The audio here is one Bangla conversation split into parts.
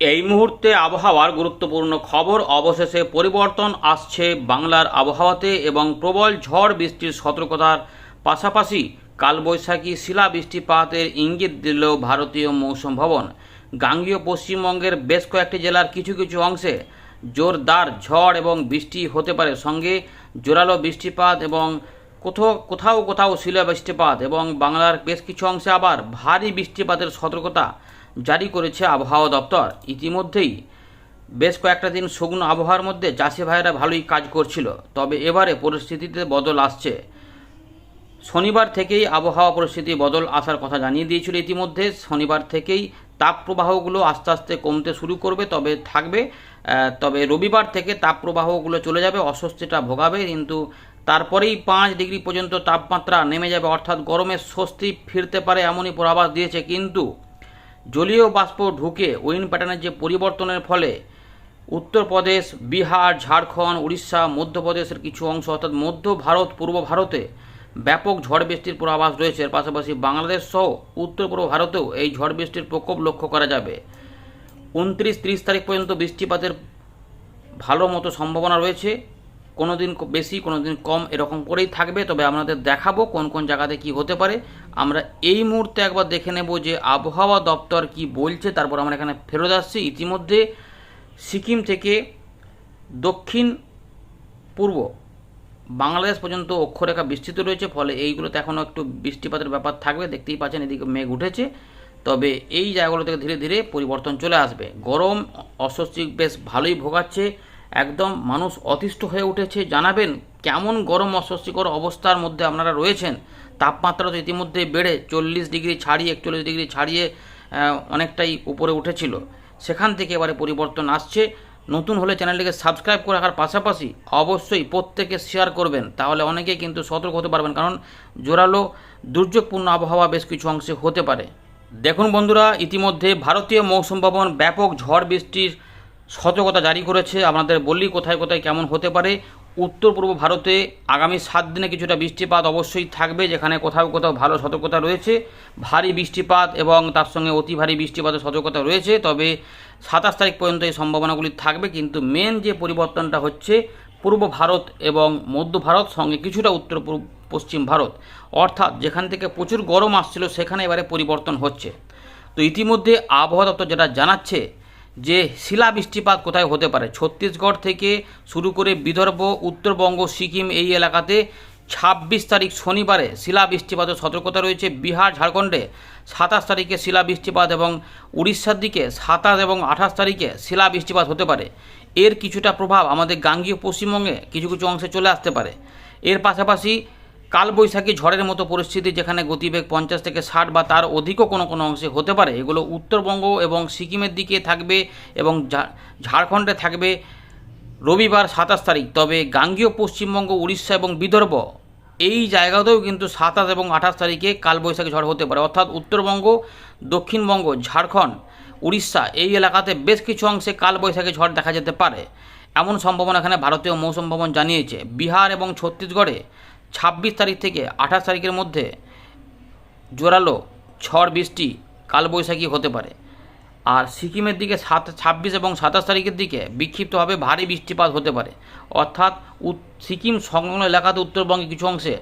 এই মুহূর্তে আবহাওয়ার গুরুত্বপূর্ণ খবর, অবশেষে পরিবর্তন আসছে বাংলার আবহাওয়াতে এবং প্রবল ঝড় বৃষ্টির সতর্কতার পাশাপাশি কালবৈশাখী শিলা বৃষ্টিপাতের ইঙ্গিত দিল ভারতীয় মৌসুম ভবন। গাঙ্গীয় পশ্চিমবঙ্গের বেশ কয়েকটি জেলার কিছু কিছু অংশে জোরদার ঝড় এবং বৃষ্টি হতে পারে। সঙ্গে জোরালো বৃষ্টিপাত এবং কোথাও কোথাও কোথাও শিলা বৃষ্টিপাত এবং বাংলার বেশ কিছু অংশে আবার ভারী বৃষ্টিপাতের সতর্কতা জারি করেছে আবহাওয়া দপ্তর। ইতিমধ্যেই বেশ কয়েকটা দিন শুকনো আবহাওয়ার মধ্যে চাষি ভাইয়েরা ভালোই কাজ করছিল। তবে এবারে পরিস্থিতিতে বদল আসছে। শনিবার থেকেই আবহাওয়া পরিস্থিতি বদল আসার কথা জানিয়ে দিয়েছিল ইতিমধ্যে। শনিবার থেকেই তাপপ্রবাহগুলো আস্তে আস্তে কমতে শুরু করবে, তবে থাকবে তবে রবিবার থেকে তাপপ্রবাহগুলো চলে যাবে, অস্বস্তিটা ভোগাবে, কিন্তু তারপরেই পাঁচ ডিগ্রি পর্যন্ত তাপমাত্রা নেমে যাবে। অর্থাৎ গরমের স্বস্তি ফিরতে পারে এমনই পূর্বাভাস দিয়েছে। কিন্তু জলীয় বাষ্প ঢুকে উইন প্যাটার্নের যে পরিবর্তনের ফলে উত্তরপ্রদেশ, বিহার, ঝাড়খণ্ড, উড়িষ্যা, মধ্যপ্রদেশের কিছু অংশ অর্থাৎ মধ্য ভারত, পূর্ব ভারতে ব্যাপক ঝড় বৃষ্টির পূর্বাভাস রয়েছে। এর পাশাপাশি বাংলাদেশ সহ উত্তর পূর্ব ভারতেও এই ঝড় বৃষ্টির প্রকোপ লক্ষ্য করা যাবে। উনত্রিশ, তিরিশ তারিখ পর্যন্ত বৃষ্টিপাতের ভালো মতো সম্ভাবনা রয়েছে। কোনো দিন বেশি কোনো দিন কম এরকম করেই থাকবে। তবে আপনাদের দেখাবো কোন কোন জায়গাতে কি হতে পারে। আমরা এই মুহূর্তে একবার দেখে নেব যে আবহাওয়া দপ্তর কি বলছে। তারপর আমরা এখানে ফেরত আসছি। ইতিমধ্যে সিকিম থেকে দক্ষিণ পূর্ব বাংলাদেশ পর্যন্ত অক্ষরেখা বিস্তৃত রয়েছে। ফলে এইগুলোতে এখনও একটু বৃষ্টিপাতের ব্যাপার থাকবে। দেখতেই পাচ্ছেন, এদিকে মেঘ উঠেছে। তবে এই জায়গাগুলো থেকে ধীরে ধীরে পরিবর্তন চলে আসবে। গরম অস্বস্তি বেশ ভালোই ভোগাচ্ছে। একদম মানুষ অতিষ্ঠ হয়ে উঠেছে। জানাবেন কেমন গরম অস্বস্তিকর অবস্থার মধ্যে আপনারা রয়েছেন। তাপমাত্রা তো ইতিমধ্যে বেড়ে চল্লিশ ডিগ্রি ছাড়িয়ে, একচল্লিশ ডিগ্রি ছাড়িয়ে অনেকটাই উপরে উঠেছিল। সেখান থেকে এবারে পরিবর্তন আসছে। নতুন হলে চ্যানেলটিকে সাবস্ক্রাইব করে রাখার পাশাপাশি অবশ্যই প্রত্যেকে শেয়ার করবেন। তাহলে অনেকেই কিন্তু সতর্ক হতে পারবেন, কারণ জোরালো, দুর্যোগপূর্ণ আবহাওয়া বেশ কিছু অংশে হতে পারে। দেখুন বন্ধুরা, ইতিমধ্যে ভারতীয় মৌসুম ভবন ব্যাপক ঝড় বৃষ্টির সতর্কতা জারি করেছে। আপনাদের বললি কোথায় কোথায় কেমন হতে পারে। উত্তর পূর্ব ভারতে আগামী সাত দিনে কিছুটা বৃষ্টিপাত অবশ্যই থাকবে, যেখানে কোথাও কোথাও ভালো সতর্কতা রয়েছে। ভারী বৃষ্টিপাত এবং তার সঙ্গে অতি ভারী বৃষ্টিপাতের সতর্কতা রয়েছে, তবে সাতাশ তারিখ পর্যন্ত এই সম্ভাবনাগুলি থাকবে। কিন্তু মেন যে পরিবর্তনটা হচ্ছে, পূর্ব ভারত এবং মধ্য ভারত সঙ্গে কিছুটা উত্তর পূর্ব, পশ্চিম ভারত। অর্থাৎ যেখান থেকে প্রচুর গরম আসছিল, সেখানে এবারে পরিবর্তন হচ্ছে। তো ইতিমধ্যে আবহাওয়া দপ্তর যেটা জানাচ্ছে যে শিলা বৃষ্টিপাত কোথায় হতে পারে? ছত্তিশগড় থেকে শুরু করে বিদর্ভ, উত্তরবঙ্গ, সিকিম এই এলাকাতে ছাব্বিশ তারিখ শনিবারে শিলা বৃষ্টিপাতের সতর্কতা রয়েছে। বিহার, ঝাড়খণ্ডে সাতাশ তারিখে শিলা বৃষ্টিপাত এবং উড়িষ্যার দিকে সাতাশ এবং আঠাশ তারিখে শিলা বৃষ্টিপাত হতে পারে। এর কিছুটা প্রভাব আমাদের গাঙ্গীয় পশ্চিমবঙ্গে কিছু কিছু অংশে চলে আসতে পারে। এর পাশাপাশি কালবৈশাখী ঝড়ের মতো পরিস্থিতি যেখানে গতিবেগ পঞ্চাশ থেকে ষাট বা তার অধিকও কোনো কোনো অংশে হতে পারে, এগুলো উত্তরবঙ্গ এবং সিকিমের দিকে থাকবে এবং ঝাড়খণ্ডে থাকবে রবিবার সাতাশ তারিখ। তবে গাঙ্গীয় পশ্চিমবঙ্গ, উড়িষ্যা এবং বিদর্ভ এই জায়গাতেও কিন্তু সাতাশ এবং আঠাশ তারিখে কালবৈশাখী ঝড় হতে পারে। অর্থাৎ উত্তরবঙ্গ, দক্ষিণবঙ্গ, ঝাড়খণ্ড, উড়িষ্যা এই এলাকাতে বেশ কিছু অংশে কালবৈশাখী ঝড় দেখা যেতে পারে। এমন সম্ভাবনা এখানে ভারতীয় মৌসুম ভবন জানিয়েছে। বিহার এবং ছত্তিশগড়ে ছাব্বিশ তারিখ থেকে আঠাশ তারিখের মধ্যে জোরালো ঝড় বৃষ্টি কালবৈশাখী হতে পারে। আর সিকিমের দিকে সাত, ছাব্বিশ এবং সাতাশ তারিখের দিকে বিক্ষিপ্তভাবে ভারী বৃষ্টিপাত হতে পারে। অর্থাৎ সিকিম সংলগ্ন এলাকাতে উত্তরবঙ্গে কিছু অংশে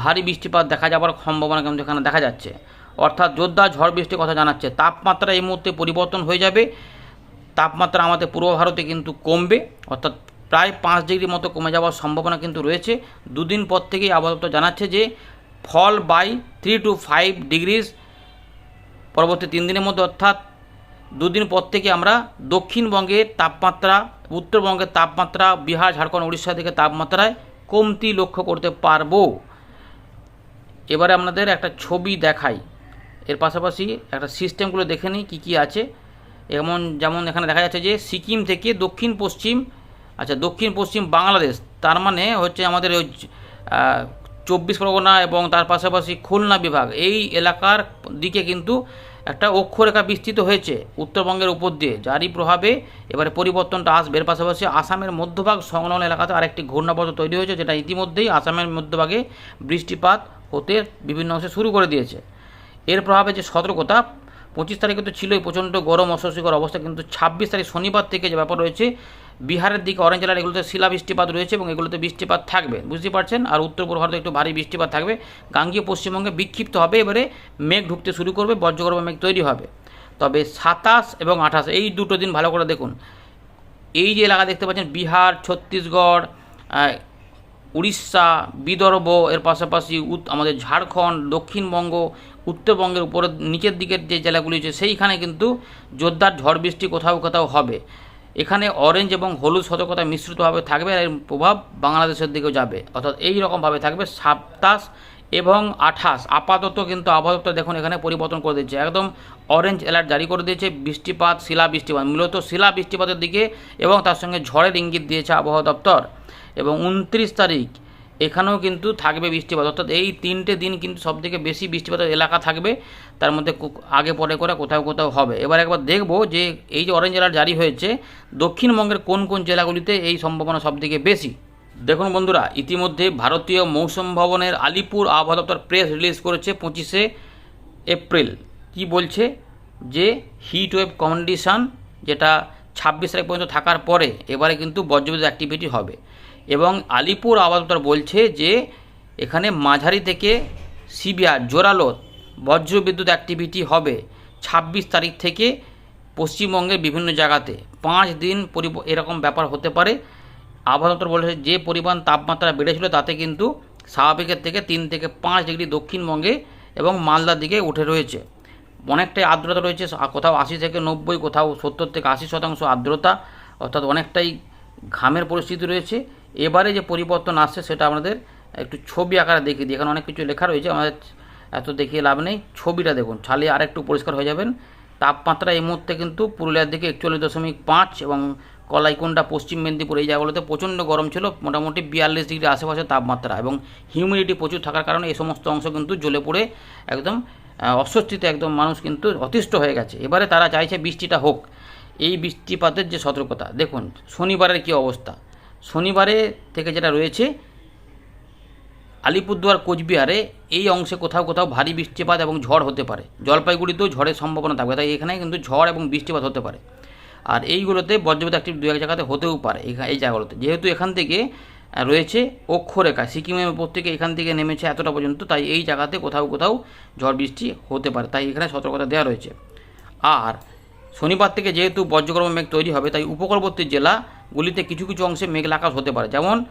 ভারী বৃষ্টিপাত দেখা যাবার সম্ভাবনা কিন্তু এখানে দেখা যাচ্ছে। অর্থাৎ জোরদার ঝড় বৃষ্টির কথা জানাচ্ছে। তাপমাত্রা এই মুহূর্তে পরিবর্তন হয়ে যাবে। তাপমাত্রা আমাদের পূর্ব ভারতে কিন্তু কমবে। অর্থাৎ প্রায় পাঁচ ডিগ্রি মতো কমে যাওয়ার সম্ভাবনা কিন্তু রয়েছে। দুদিন পর থেকেই দপ্তর জানাচ্ছে যে, fall by three two five degrees পরবর্তী তিন দিনের মধ্যে, অর্থাৎ দুদিন পর থেকে আমরা দক্ষিণবঙ্গের তাপমাত্রা, উত্তরবঙ্গের তাপমাত্রা, বিহার, ঝাড়খণ্ড, উড়িষ্যা থেকে তাপমাত্রায় কমতি লক্ষ্য করতে পারব। এবারে আপনাদের একটা ছবি দেখাই। এর পাশাপাশি একটা সিস্টেমগুলো দেখে নিই, কী কী আছে। এমন যেমন এখানে দেখা যাচ্ছে যে, সিকিম থেকে দক্ষিণ পশ্চিম আচ্ছা দক্ষিণ, পশ্চিম বাংলাদেশ, তার মানে হচ্ছে আমাদের ওই চব্বিশ পরগনা এবং তার পাশাপাশি খুলনা বিভাগ, এই এলাকার দিকে কিন্তু একটা অক্ষরেখা বিস্তৃত হয়েছে উত্তরবঙ্গের উপর দিয়ে। যারই প্রভাবে এবারে পরিবর্তনটা আসবে। এর পাশাপাশি আসামের মধ্যভাগ সংলগ্ন এলাকাতে আরেকটি ঘূর্ণাবর্ত তৈরি হয়েছে, যেটা ইতিমধ্যেই আসামের মধ্যভাগে বৃষ্টিপাত হতে বিভিন্ন অংশে শুরু করে দিয়েছে। এর প্রভাবে যে সতর্কতা, পঁচিশ তারিখে তো ছিলই প্রচণ্ড গরম, অস্বস্তিকর অবস্থা, কিন্তু ছাব্বিশ তারিখ শনিবার থেকে যে ব্যাপার রয়েছে বিহারের দিকে অরেঞ্জ জেলার এগুলোতে শিলা বৃষ্টিপাত রয়েছে এবং এগুলোতে বৃষ্টিপাত থাকবে। বুঝতে পারছেন? আর উত্তর পূর্ব ভারতে একটু ভারী বৃষ্টিপাত থাকবে। গাঙ্গীয় পশ্চিমবঙ্গে বিক্ষিপ্ত হবে, এবারে মেঘ ঢুকতে শুরু করবে, বজ্রগর্ভ মেঘ তৈরি হবে। তবে সাতাশ এবং আঠাশ, এই দুটো দিন ভালো করে দেখুন। এই যে এলাকা দেখতে পাচ্ছেন, বিহার, ছত্তিশগড় উড়িষ্যা, বিদর্ভ, এর পাশাপাশি আমাদের ঝাড়খণ্ড, দক্ষিণবঙ্গ, উত্তরবঙ্গের উপরের নিচের দিকের যে জেলাগুলি আছে সেইখানে কিন্তু জোরদার ঝড় বৃষ্টি কোথাও কোথাও হবে। এখানে অরেঞ্জ এবং হলুদ সতর্কতা মিশ্রিতভাবে থাকবে আর এর প্রভাব বাংলাদেশের দিকেও যাবে। অর্থাৎ এই রকমভাবে থাকবে সাতাশ এবং আঠাশ। আপাতত কিন্তু আপাতত দেখুন এখানে পরিবর্তন করে দিচ্ছে। একদম অরেঞ্জ অ্যালার্ট জারি করে দিয়েছে। বৃষ্টিপাত শিলা বৃষ্টিপাত মূলত শিলা বৃষ্টিপাতের দিকে এবং তার সঙ্গে ঝড়ের ইঙ্গিত দিয়েছে আবহাওয়া দপ্তর। এবং উনত্রিশ তারিখ এখানেও কিন্তু থাকবে বৃষ্টিপাত। অর্থাৎ এই তিনটে দিন কিন্তু সবথেকে বেশি বৃষ্টিপাতের এলাকা থাকবে। তার মধ্যে আগে পরে করে কোথাও কোথাও হবে। এবার একবার দেখব যে এই যে অরেঞ্জ অ্যালার্ট জারি হয়েছে, দক্ষিণবঙ্গের কোন কোন জেলাগুলিতে এই সম্ভাবনা সবথেকে বেশি? দেখুন বন্ধুরা, ইতিমধ্যে ভারতীয় মৌসুম ভবনের আলিপুর আবহাওয়া দপ্তর প্রেস রিলিজ করেছে পঁচিশে এপ্রিল। কি বলছে? যে হিট ওয়েভ কন্ডিশন যেটা ছাব্বিশ তারিখ পর্যন্ত থাকার পরে এবারে কিন্তু বজ্রবিদ্যুৎ অ্যাক্টিভিটি হবে। এবং আলিপুর আবহাওয়া বলছে যে, এখানে মাঝারি থেকে সিভিয়ার জোরালো বজ্রবিদ্যুৎ অ্যাক্টিভিটি হবে ছাব্বিশ তারিখ থেকে পশ্চিমবঙ্গের বিভিন্ন জায়গাতে। পাঁচ দিন এরকম ব্যাপার হতে পারে। আবহাওয়া দপ্তর বলেছে যে পরিমাণ তাপমাত্রা বেড়েছিল তাতে কিন্তু স্বাভাবিকের থেকে তিন থেকে পাঁচ ডিগ্রি দক্ষিণবঙ্গে এবং মালদার দিকে উঠে রয়েছে। অনেকটাই আর্দ্রতা রয়েছে কোথাও আশি থেকে নব্বই, কোথাও সত্তর থেকে আশি শতাংশ আর্দ্রতা, অর্থাৎ অনেকটাই ঘামের পরিস্থিতি রয়েছে। এবারে যে পরিবর্তন আসছে সেটা আমাদের একটু ছবি আকারে দেখিয়ে দিই। এখানে অনেক কিছু লেখা রয়েছে আমাদের এত দেখিয়ে লাভ নেই। ছবিটা দেখুন, ছালে আর একটু পরিষ্কার হয়ে যাবেন। তাপমাত্রা এই মুহূর্তে কিন্তু পুরুলিয়ার দিকে একচল্লিশ দশমিক পাঁচ এবং কলাইকুণ্ডা পশ্চিম মেদিনীপুর এই জায়গাগুলোতে প্রচণ্ড গরম ছিল, মোটামুটি বিয়াল্লিশ ডিগ্রি আশেপাশে তাপমাত্রা এবং হিউমিডিটি প্রচুর থাকার কারণে এই সমস্ত অংশ কিন্তু জ্বলে পড়ে একদম অস্বস্তিতে একদম মানুষ কিন্তু অতিষ্ঠ হয়ে গেছে। এবারে তারা চাইছে বৃষ্টিটা হোক। এই বৃষ্টিপাতের যে সতর্কতা, দেখুন, শনিবারের কী অবস্থা? শনিবারে থেকে যেটা রয়েছে, আলিপুরদুয়ার, কোচবিহারে এই অংশে কোথাও কোথাও ভারী বৃষ্টিপাত এবং ঝড় হতে পারে। জলপাইগুড়িতেও ঝড়ের সম্ভাবনা থাকবে, তাই এখানে কিন্তু ঝড় এবং বৃষ্টিপাত হতে পারে। আর এইগুলোতে বজ্রপাত একটি দু এক জায়গাতে হতেও পারে এই জায়গাগুলোতে। যেহেতু এখান থেকে রয়েছে অক্ষরেখা, সিকিমের উপর থেকে এখান থেকে নেমেছে এতটা পর্যন্ত, তাই এই জায়গাতে কোথাও কোথাও ঝড় বৃষ্টি হতে পারে, তাই এখানে সতর্কতা দেওয়া রয়েছে। আর শনিবার থেকে যেহেতু বজ্রগর্ভ মেঘ তৈরি হবে, তাই উপকূলবর্তী জেলাগুলিতে কিছু কিছু অংশে মেঘলা আকাশ হতে পারে। যেমন,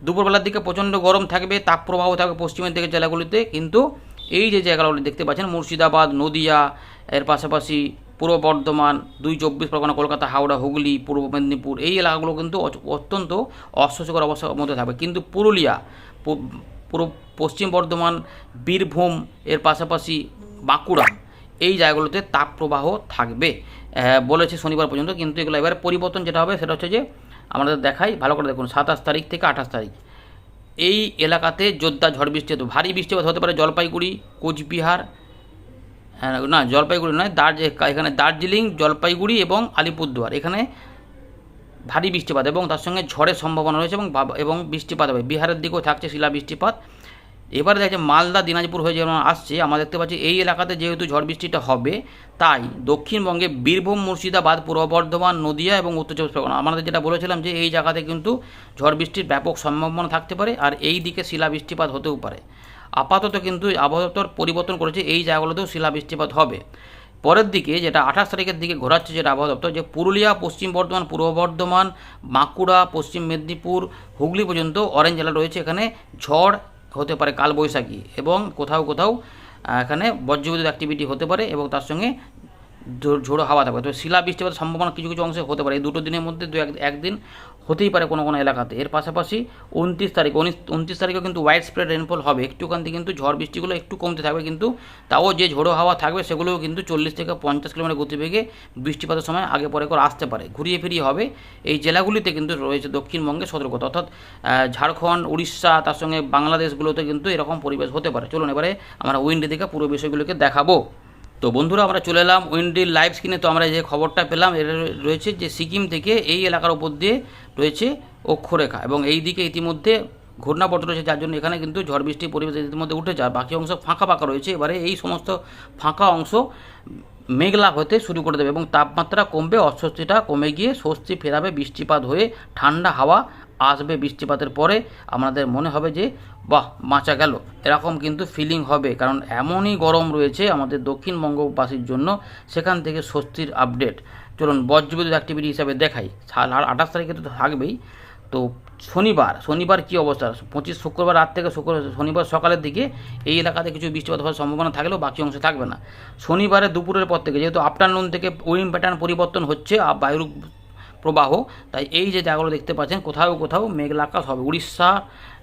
দুপুরবেলার দিকে প্রচণ্ড গরম থাকবে তাপপ্রবাহ থাকবে পশ্চিমের দিকে জেলাগুলিতে। কিন্তু এই যে জায়গাগুলি দেখতে পাচ্ছেন, মুর্শিদাবাদ, নদিয়া, এর পাশাপাশি পূর্ব বর্ধমান, দুই চব্বিশ পরগনা, কলকাতা, হাওড়া, হুগলি, পূর্ব মেদিনীপুর, এই এলাকাগুলো কিন্তু অত্যন্ত অস্বস্তিকর অবস্থার মধ্যে থাকবে। কিন্তু পুরুলিয়া, পূ- পূর্ব, পশ্চিম বর্ধমান, বীরভূম, এর পাশাপাশি বাঁকুড়া, এই জায়গাগুলোতে তাপপ্রবাহ থাকবে। বলেছে শনিবার পর্যন্ত, কিন্তু এগুলো এবারে পরিবর্তন যেটা হবে, সেটা হচ্ছে যে আমাদের দেখাই, ভালো করে দেখুন, সাতাশ তারিখ থেকে আঠাশ তারিখ। এই এলাকাতে যোদ্ধা ঝড় বৃষ্টি হতো, ভারী বৃষ্টিপাত হতে পারে জলপাইগুড়ি, কোচবিহার হ্যাঁ না, জলপাইগুড়ি নয়, দার্জ, এখানে দার্জিলিং, জলপাইগুড়ি এবং আলিপুরদুয়ার। এখানে ভারী বৃষ্টিপাত এবং তার সঙ্গে ঝড়ের সম্ভাবনা রয়েছে এবং এবং বৃষ্টিপাত হবে। বিহারের দিকেও থাকছে শিলা বৃষ্টিপাত এবারে দেখছে মালদা, দিনাজপুর হয়ে যেমন আসছে, আমরা দেখতে পাচ্ছি এই এলাকাতে যেহেতু ঝড় বৃষ্টিটা হবে, তাই দক্ষিণবঙ্গে বীরভূম, মুর্শিদাবাদ, পূর্ব বর্ধমান, নদিয়া এবং উত্তর চব্বিশ পরগনা, আমাদের যেটা বলেছিলাম যে এই জায়গাতে কিন্তু ঝড় বৃষ্টির ব্যাপক সম্ভাবনা থাকতে পারে আর এই দিকে শিলা বৃষ্টিপাত হতেও পারে। আপাতত কিন্তু আবহাওয়া পরিবর্তন করেছে এই জায়গাগুলোতেও শিলা বৃষ্টিপাত হবে। পরের দিকে যেটা আঠাশ তারিখের দিকে ঘোরাচ্ছে যেটা আবহাওয়া দপ্তর, যে পুরুলিয়া, পশ্চিম বর্ধমান, পূর্ব বর্ধমান, বাঁকুড়া, পশ্চিম মেদিনীপুর, হুগলি পর্যন্ত অরেঞ্জ জেলা রয়েছে এখানে, ঝড় হতে পারে কালবৈশাখী এবং কোথাও কোথাও এখানে বজ্রবিদ্যুৎ অ্যাক্টিভিটি হতে পারে এবং তার সঙ্গে ঝোড়ো হাওয়া থাকবে। তো শিলা বৃষ্টিপাতের সম্ভাবনা কিছু কিছু অংশে হতে পারে। এই দুটো দিনের মধ্যে দু এক একদিন হতেই পারে কোনো কোনো এলাকাতে। এর পাশাপাশি উনত্রিশ তারিখ, উনিশ, উনত্রিশ তারিখেও কিন্তু ওয়াইড স্প্রেড রেনফল হবে। একটুখানি কিন্তু ঝড় বৃষ্টিগুলো একটু কমতে থাকবে কিন্তু তাও যে ঝোড়ো হাওয়া থাকবে সেগুলোও কিন্তু চল্লিশ থেকে পঞ্চাশ কিলোমিটার গতিবেগে বৃষ্টিপাতের সময় আগে পরে করে আসতে পারে। ঘুরিয়ে ফিরিয়ে হবে। এই জেলাগুলিতে কিন্তু রয়েছে দক্ষিণবঙ্গে সতর্কতা। অর্থাৎ ঝাড়খণ্ড, উড়িষ্যা, তার সঙ্গে বাংলাদেশগুলোতে কিন্তু এরকম পরিবেশ হতে পারে। চলুন এবারে আমরা উইন্ডে দিকে পুরো বিষয়গুলোকে দেখাবো। তো বন্ধুরা, আমরা চলে এলাম উইন্ডির লাইভ স্ক্রিনে। তো আমরা যে খবরটা পেলাম, এর রয়েছে যে সিকিম থেকে এই এলাকার উপর দিয়ে রয়েছে অক্ষরেখা এবং এই দিকে ইতিমধ্যে ঘূর্ণাবর্ত রয়েছে, যার জন্য এখানে কিন্তু ঝড় বৃষ্টির পরিবেশ ইতিমধ্যে উঠে যায় বাকি অংশ ফাঁকা ফাঁকা রয়েছে। এবারে এই সমস্ত ফাঁকা অংশ মেঘলা হতে শুরু করে দেবে এবং তাপমাত্রা কমবে, অস্বস্তিটা কমে গিয়ে স্বস্তি ফেরাবে, বৃষ্টিপাত হয়ে ঠান্ডা হাওয়া আসবে বৃষ্টিপাতের পরে, আমাদের মনে হবে যে, বাহ, বাঁচা গেল। এরকম কিন্তু ফিলিং হবে, কারণ এমনই গরম রয়েছে আমাদের দক্ষিণবঙ্গবাসীর জন্য। সেখান থেকে স্বস্তির আপডেট চলুন, বজ্রবিদ্যুৎ অ্যাক্টিভিটি হিসাবে দেখাই। আঠাশ তারিখে তো থাকবেই। তো শনিবার শনিবার কি অবস্থা? পঁচিশ শুক্রবার রাত থেকে শুক্র, শনিবার সকালের দিকে এই এলাকাতে কিছু বৃষ্টিপাত হওয়ার সম্ভাবনা থাকলেও বাকি অংশে থাকবে না। শনিবারে দুপুরের পর থেকে, যেহেতু আফটারনুন থেকে উইন প্যাটার্ন পরিবর্তন হচ্ছে, আর বায়ুর প্রবাহ। তাই এই যে জায়গাগুলো দেখতে পাচ্ছেন কোথাও কোথাও মেঘলা আকাশ হবে। উড়িষ্যা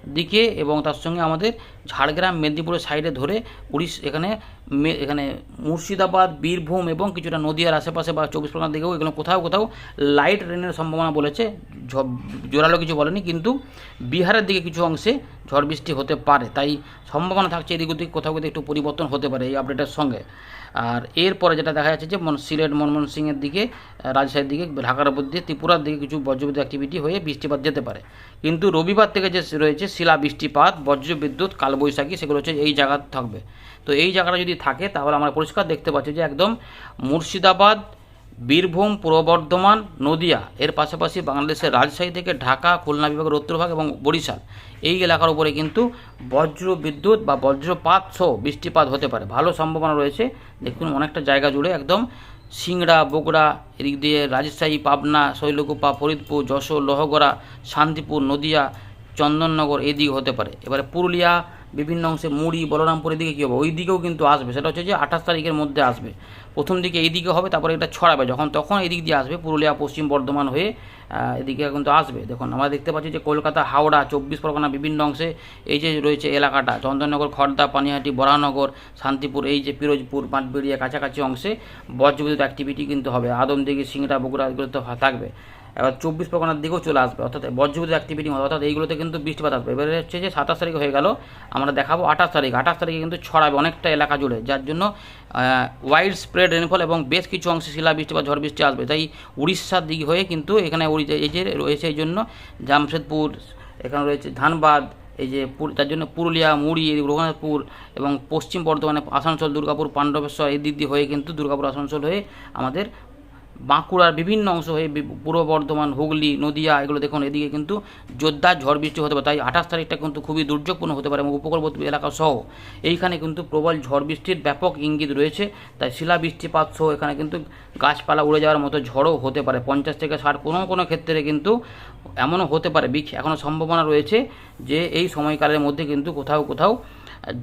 দিকে এবং তার সঙ্গে আমাদের ঝাড়গ্রাম, মেদিনীপুরের সাইডে ধরে উড়িষ্যা এখানে এখানে মুর্শিদাবাদ, বীরভূম এবং কিছুটা নদিয়ার আশেপাশে বা চব্বিশ পরগনার দিকেও এগুলো কোথাও কোথাও লাইট রেনের সম্ভাবনা বলেছে। জোরালো কিছু বলেনি, কিন্তু বিহারের দিকে কিছু অংশে ঝড় বৃষ্টি হতে পারে। তাই সম্ভাবনা থাকছে এদিক ওদিক, কোথাও কোথাও একটু পরিবর্তন হতে পারে এই আপডেটের সঙ্গে। আর এরপরে যেটা দেখা যাচ্ছে যে মন- সিলেট মনমোহন দিকে, রাজশাহীর দিকে, ঢাকার উপর দিয়ে ত্রিপুরার দিকে কিছু বজ্রবিদ্যুৎ অ্যাক্টিভিটি হয়ে বৃষ্টিপাত যেতে পারে। কিন্তু রবিবার থেকে যে রয়েছে শিলা, বৃষ্টিপাত, বজ্রবিদ্যুৎ, কালবৈশাখী, সেগুলো হচ্ছে এই জায়গা থাকবে। তো এই জায়গাটা যদি থাকে, তাহলে আমরা পরিষ্কার দেখতে পাচ্ছি যে একদম মুর্শিদাবাদ, বীরভূম, পূর্ব বর্ধমান, নদিয়া, এর পাশাপাশি বাংলাদেশের রাজশাহী থেকে ঢাকা, খুলনা বিভাগের উত্তরভাগ এবং বরিশাল। এই এলাকার উপরে কিন্তু বজ্র বিদ্যুৎ বা বজ্রপাত সহ বৃষ্টিপাত হতে পারে। ভালো সম্ভাবনা রয়েছে। দেখুন, অনেকটা জায়গা জুড়ে একদম সিংড়া, বগুড়া, এদিক দিয়ে রাজশাহী, পাবনা, শৈলকুপা, ফরিদপুর, যশোর, লোহগড়া, শান্তিপুর, নদিয়া, চন্দননগর এদিকে হতে পারে। এবারে পুরুলিয়া, বিভিন্ন অংশে মুড়ি, বলরামপুর এদিকে কী হবে? ওই দিকেও কিন্তু আসবে। সেটা হচ্ছে যে আঠাশ তারিখের মধ্যে আসবে। প্রথম দিকে এই দিকে হবে, তারপরে এটা ছড়াবে। যখন তখন এদিক দিয়ে আসবে, পুরুলিয়া, পশ্চিম বর্ধমান হয়ে এদিকে কিন্তু আসবে। দেখুন, আমরা দেখতে পাচ্ছি যে কলকাতা, হাওড়া, চব্বিশ পরগনা বিভিন্ন অংশে এই যে রয়েছে এলাকাটা। চন্দননগর, খর্দা, পানিহাটি, বরানগর, শান্তিপুর, এই যে পিরোজপুর, পাটবেড়িয়া, কাছাকাছি অংশে বজ্রবিদ্যুৎ অ্যাক্টিভিটি কিন্তু হবে। আদমদিঘি, সিংড়া, বগুড়া এগুলো তো থাকবে। এবার চব্বিশ পরগনার দিকেও চলে আসবে। অর্থাৎ বজ্রবিদ্যুৎ অ্যাক্টিভিটি অর্থাৎ এইগুলোতে কিন্তু বৃষ্টিপাত আসবে। এবারে হচ্ছে যে সাতাশ তারিখ হয়ে গেল, আমরা দেখাবো আঠাশ তারিখ। আঠাশ তারিখে কিন্তু ছড়াবে অনেকটা এলাকা জুড়ে, যার জন্য ওয়াইড স্প্রেড রেনফল এবং বেশ কিছু অংশে শিলা বৃষ্টি বা ঝড় বৃষ্টি আসবে। তাই উড়িষ্যার দিকে হয়ে কিন্তু এখানে এই যে রয়েছে এই জন্য জামশেদপুর, এখানে রয়েছে ধানবাদ, এই যে তার জন্য পুরুলিয়া, মুড়ি রঘুনাথপুর এবং পশ্চিম বর্ধমানে আসানসোল, দুর্গাপুর, পাণ্ডবেশ্বর, এই দিক দিয়ে হয়ে কিন্তু দুর্গাপুর, আসানসোল হয়ে আমাদের বাঁকুড়ার বিভিন্ন অংশ হয়ে পূর্ব বর্ধমান, হুগলি, নদিয়া, এগুলো দেখুন, এদিকে কিন্তু জোরদার ঝড় বৃষ্টি হতে পারে। তাই আঠাশ তারিখটা কিন্তু খুবই দুর্যোগপূর্ণ হতে পারে এবং উপকূলবর্তী এলাকা সহ এইখানে কিন্তু প্রবল ঝড় বৃষ্টির ব্যাপক ইঙ্গিত রয়েছে। তাই শিলা বৃষ্টিপাত সহ এখানে কিন্তু গাছপালা উড়ে যাওয়ার মতো ঝড়ও হতে পারে। পঞ্চাশ থেকে ষাট কোনো কোনো ক্ষেত্রে কিন্তু এমনও হতে পারে। বিখ এখনও সম্ভাবনা রয়েছে যে এই সময়কালের মধ্যে কিন্তু কোথাও কোথাও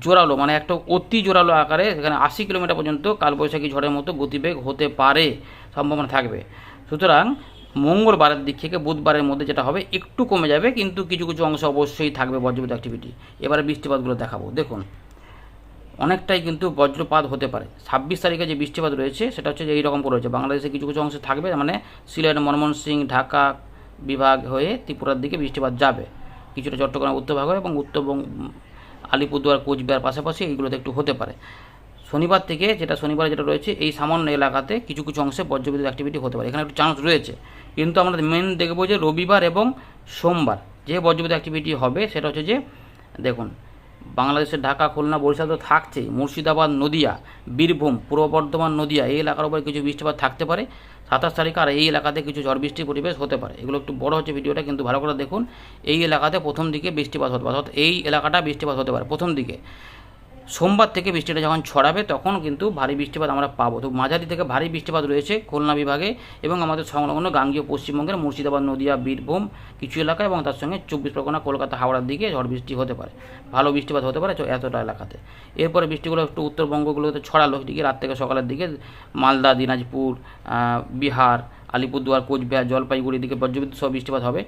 জোরালো মানে একটা অতি জোরালো আকারে সেখানে আশি কিলোমিটার পর্যন্ত কালবৈশাখী ঝড়ের মতো গতিবেগ হতে পারে, সম্ভাবনা থাকবে। সুতরাং মঙ্গলবারের দিক থেকে বুধবারের মধ্যে যেটা হবে একটু কমে যাবে, কিন্তু কিছু কিছু অংশ অবশ্যই থাকবে বজ্রবিদ্যুৎ অ্যাক্টিভিটি এবারে বৃষ্টিপাতগুলো দেখাবো। দেখুন, অনেকটাই কিন্তু বজ্রপাত হতে পারে। ছাব্বিশ তারিখে যে বৃষ্টিপাত রয়েছে, সেটা হচ্ছে যে এইরকম রয়েছে। বাংলাদেশে কিছু কিছু অংশে থাকবে মানে সিলেট ময়মনসিং সিং, ঢাকা বিভাগ হয়ে ত্রিপুরার দিকে বৃষ্টিপাত যাবে। কিছুটা চট্টগ্রাম, উত্তর ভাগ এবং উত্তরবঙ্গ আলিপুরদুয়ার, কোচবিহার পাশাপাশি এইগুলোতে একটু হতে পারে। শনিবার থেকে যেটা শনিবার যেটা রয়েছে, এই সামান্য এলাকাতে কিছু কিছু অংশে বজ্রবিদ্যুৎ অ্যাক্টিভিটি হতে পারে। এখানে একটু চান্স রয়েছে। কিন্তু আমরা মেন দেখব যে রবিবার এবং সোমবার যে বজ্রবিদ্যুৎ অ্যাক্টিভিটি হবে সেটা হচ্ছে যে, দেখুন, বাংলাদেশের ঢাকা, খুলনা, বরিশাল তো থাকছেই। মুর্শিদাবাদ, নদিয়া, বীরভূম, পূর্ব বর্ধমান, নদিয়া এই এলাকার উপরে কিছু বৃষ্টিপাত থাকতে পারে। সাতাশ তারিখ আর এই এলাকাতে কিছু ঝড় বৃষ্টির পরিবেশ হতে পারে। এগুলো একটু বড় হচ্ছে ভিডিওটা, কিন্তু ভালো করে দেখুন। এই এলাকাতে প্রথম দিকে বৃষ্টিপাত হতে পারে, অর্থাৎ এই এলাকাটা বৃষ্টিপাত হতে পারে প্রথম দিকে। সোমবার থেকে বৃষ্টিটা যখন ছড়াবে, তখন কিন্তু ভারী বৃষ্টিপাত আমরা পাবো। তো মাঝারি থেকে ভারী বৃষ্টিপাত রয়েছে খুলনা বিভাগে এবং আমাদের সংলগ্ন গাঙ্গীয় পশ্চিমবঙ্গের মুর্শিদাবাদ, নদিয়া, বীরভূম কিছু এলাকা এবং তার সঙ্গে চব্বিশ পরগনা, কলকাতা, হাওড়ার দিকে ঝড় বৃষ্টি হতে পারে। ভালো বৃষ্টিপাত হতে পারে এতটা এলাকাতে। এরপরে বৃষ্টিগুলো একটু উত্তরবঙ্গগুলোতে ছড়ালো দিকে রাত থেকে সকালের দিকে মালদা, দিনাজপুর বিহার, আলিপুরদুয়ার, কোচবিহার, জলপাইগুড়ির দিকে বজ্রবিদ্যুৎ সহ বৃষ্টিপাত হবে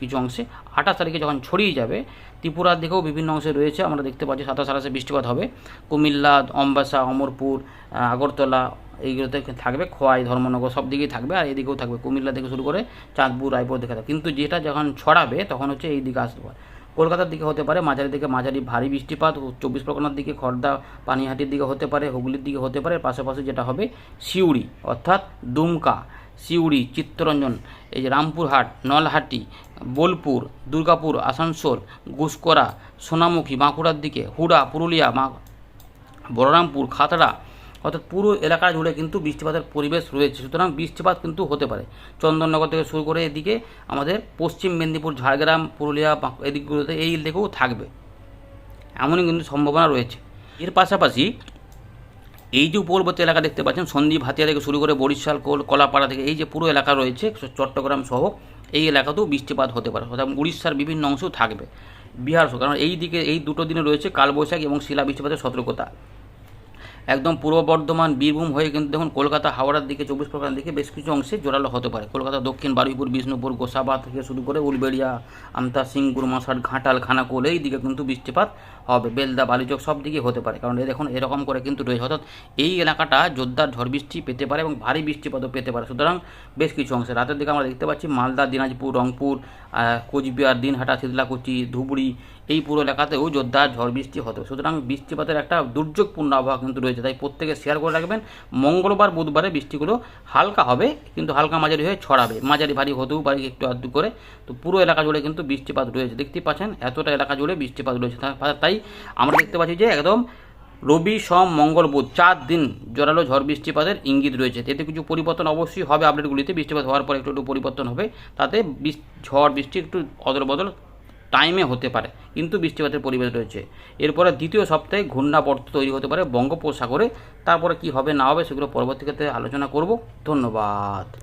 কিছু অংশে। আঠাশ তারিখে যখন ছড়িয়ে যাবে ত্রিপুরার দিকেও বিভিন্ন অংশে রয়েছে। আমরা দেখতে পাচ্ছি সাতাশ আঠাশে বৃষ্টিপাত হবে। কুমিল্লা, অম্বাসা, অমরপুর আগরতলা এইগুলোতে থাকবে। খোয়াই, ধর্মনগর সব দিকেই থাকবে আর এদিকেও থাকবে। কুমিল্লা থেকে শুরু করে চাঁদপুর, রায়পুর দিকে থাকবে কিন্তু যেটা যখন ছড়াবে, তখন হচ্ছে এই দিকে আসতে পারে। কলকাতার দিকে হতে পারে, মাঝারি দিকে মাঝারি ভারী বৃষ্টিপাত চব্বিশ পরগনার দিকে খড়দা পানিহাটির দিকে হতে পারে, হুগলির দিকে হতে পারে। পাশাপাশি যেটা হবে, সিউড়ি, অর্থাৎ দুমকা। সিউড়ি, চিত্তরঞ্জন, এই যে রামপুরহাট, নলহাটি, বোলপুর, দুর্গাপুর, আসানসোল গুসকরা সোনামুখী, বাঁকুড়ার দিকে, হুড়া, পুরুলিয়া, মা, বলরামপুর, খাতড়া, অর্থাৎ পুরো এলাকা জুড়ে কিন্তু বৃষ্টিপাতের পরিবেশ রয়েছে। সুতরাং বৃষ্টিপাত কিন্তু হতে পারে। চন্দননগর থেকে শুরু করে এদিকে আমাদের পশ্চিম মেদিনীপুর, ঝাড়গ্রাম, পুরুলিয়া এদিকগুলোতে এই দিকেও থাকবে। এমনই কিন্তু সম্ভাবনা রয়েছে। এর পাশাপাশি এই যে উপকূলবর্তী এলাকা দেখতে পাচ্ছেন, সন্দ্বীপ, হাতিয়া থেকে শুরু করে বরিশাল, কোল, কলাপাড়া থেকে এই যে পুরো এলাকা রয়েছে চট্টগ্রাম সহ এই এলাকাতেও বৃষ্টিপাত হতে পারে। অর্থাৎ উড়িষ্যার বিভিন্ন অংশেও থাকবে। বিহার সহ, কারণ এই দিকে, এই দুটো দিনে রয়েছে কালবৈশাখী এবং শিলা বৃষ্টিপাতের সতর্কতা। একদম পূর্ব বর্ধমান, বীরভূম হয়ে কিন্তু দেখুন কলকাতা, হাওড়ার দিকে, চব্বিশ পরগনার দিকে বেশ কিছু অংশে জোরালো হতে পারে। কলকাতা, দক্ষিণ, বারুইপুর, বিষ্ণুপুর, গোসাবা থেকে শুরু করে উলবেড়িয়া, আমতা সিংপুর মশাট ঘাটাল, খানাকুল, এই দিকে কিন্তু বৃষ্টিপাত হবে, বেলদা, বালিচক সব দিকে হতে পারে। কারণ দেখুন, এরকম করে কিন্তু রয়েছে। অর্থাৎ এই এলাকাটা জোরদার ঝড় বৃষ্টি পেতে পারে এবং ভারী বৃষ্টিপাতও পেতে পারে। সুতরাং বেশ কিছু অংশে। রাতের দিকে আমরা দেখতে পাচ্ছি মালদা, দিনাজপুর, রংপুর কোচবিহার, দিনহাটা, শীতলাকুচি, ধুবড়ি এই পুরো এলাকাতেও জোরদার ঝড় বৃষ্টি হতো সুতরাং বৃষ্টিপাতের একটা দুর্যোগপূর্ণ আবহাওয়া কিন্তু রয়েছে। তাই প্রত্যেকে শেয়ার করে রাখবেন, মঙ্গলবার, বুধবারে বৃষ্টিগুলো হালকা হবে, কিন্তু হালকা মাঝারি হয়ে ছড়াবে। মাঝারি ভারী হতেও পারে একটু আধটু করে। তো পুরো এলাকা জুড়ে কিন্তু বৃষ্টিপাত রয়েছে। দেখতে পাচ্ছেন, এতটা এলাকা জুড়ে বৃষ্টিপাত রয়েছে। তা- তাই আমরা দেখতে পাচ্ছি যে একদম রবি, সোম, মঙ্গল, বুধ, চার দিন জোরালো ঝড় বৃষ্টিপাতের ইঙ্গিত রয়েছে। এতে কিছু পরিবর্তন অবশ্যই হবে আপডেটগুলিতে। বৃষ্টিপাত হওয়ার পর একটু একটু পরিবর্তন হবে। তাতে ঝড়, বৃষ্টি একটু অদল বদল টাইমে হতে পারে। কিন্তু বৃষ্টিপাতের পরিবেশ রয়েছে। এরপরে দ্বিতীয় সপ্তাহে ঘূর্ণাবর্ত তৈরি হতে পারে বঙ্গোপসাগরে। তারপরে কি হবে, না হবে, সেগুলো পরবর্তীতে আলোচনা করব। ধন্যবাদ।